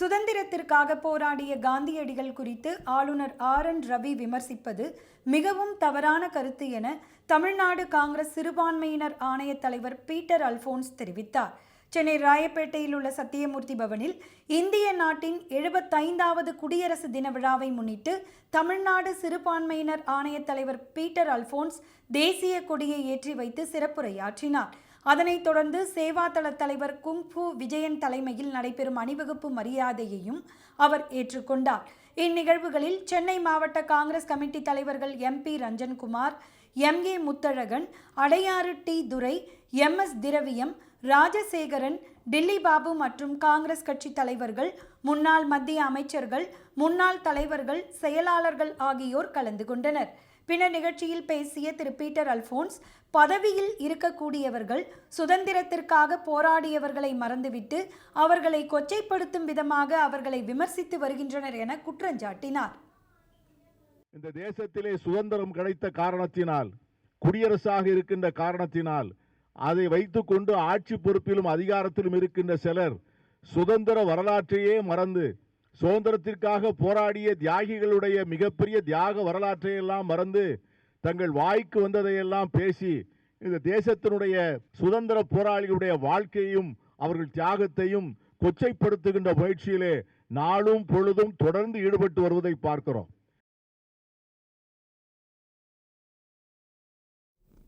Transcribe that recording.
சுதந்திரத்திற்காக போராடிய காந்தியடிகள் குறித்து ஆளுநர் ஆர் என் ரவி விமர்சிப்பது மிகவும் தவறான கருத்து என தமிழ்நாடு காங்கிரஸ் சிறுபான்மையினர் ஆணைய தலைவர் பீட்டர் அல்போன்ஸ் தெரிவித்தார். சென்னை ராயப்பேட்டையில் உள்ள சத்தியமூர்த்தி பவனில் இந்திய நாட்டின் எழுபத்தைந்தாவது குடியரசு தின விழாவை முன்னிட்டு தமிழ்நாடு சிறுபான்மையினர் ஆணைய தலைவர் பீட்டர் அல்போன்ஸ் தேசிய கொடியை ஏற்றி வைத்து சிறப்புரையாற்றினார். அதனைத் தொடர்ந்து சேவாதள தலைவர் குங்ஃபு விஜயன் தலைமையில் நடைபெறும் அணிவகுப்பு மரியாதையையும் அவர் ஏற்றுக்கொண்டார். இந்நிகழ்வுகளில் சென்னை மாவட்ட காங்கிரஸ் கமிட்டி தலைவர்கள் M P Ranjankumar M A Muthazhagan Adyar T Durai M S Thiraviyam Rajasekaran Delhi Babu மற்றும் காங்கிரஸ் கட்சி தலைவர்கள் முன்னாள் மத்திய அமைச்சர்கள் முன்னாள் தலைவர்கள் செயலாளர்கள் ஆகியோர் கலந்து கொண்டனர். பின்னர் நிகழ்ச்சியில் பேசிய திரு பீட்டர் அல்போன்ஸ் பதவியில் இருக்கக்கூடியவர்கள் சுதந்திரத்திற்காக போராடியவர்களை மறந்துவிட்டு அவர்களை கொச்சைப்படுத்தும் விதமாக அவர்களை விமர்சித்து வருகின்றனர் என குற்றஞ்சாட்டினார் இந்த தேசத்திலே சுதந்திரம் கிடைத்த காரணத்தினால் குடியரசாக இருக்கின்ற காரணத்தினால் அதை வைத்துக்கொண்டு ஆட்சி பொறுப்பிலும் அதிகாரத்திலும் இருக்கின்ற சிலர் சுதந்திர வரலாற்றையே மறந்து சுதந்திரத்திற்காக போராடிய தியாகிகளுடைய மிகப்பெரிய தியாக வரலாற்றையெல்லாம் மறந்து தங்கள் வாய்க்கு வந்ததையெல்லாம் பேசி இந்த தேசத்தினுடைய சுதந்திர போராளிகளுடைய வாழ்க்கையும் அவர்கள் தியாகத்தையும் கொச்சைப்படுத்துகின்ற முயற்சியிலே நாளும் பொழுதும் தொடர்ந்து ஈடுபட்டு வருவதை பார்க்கிறோம்.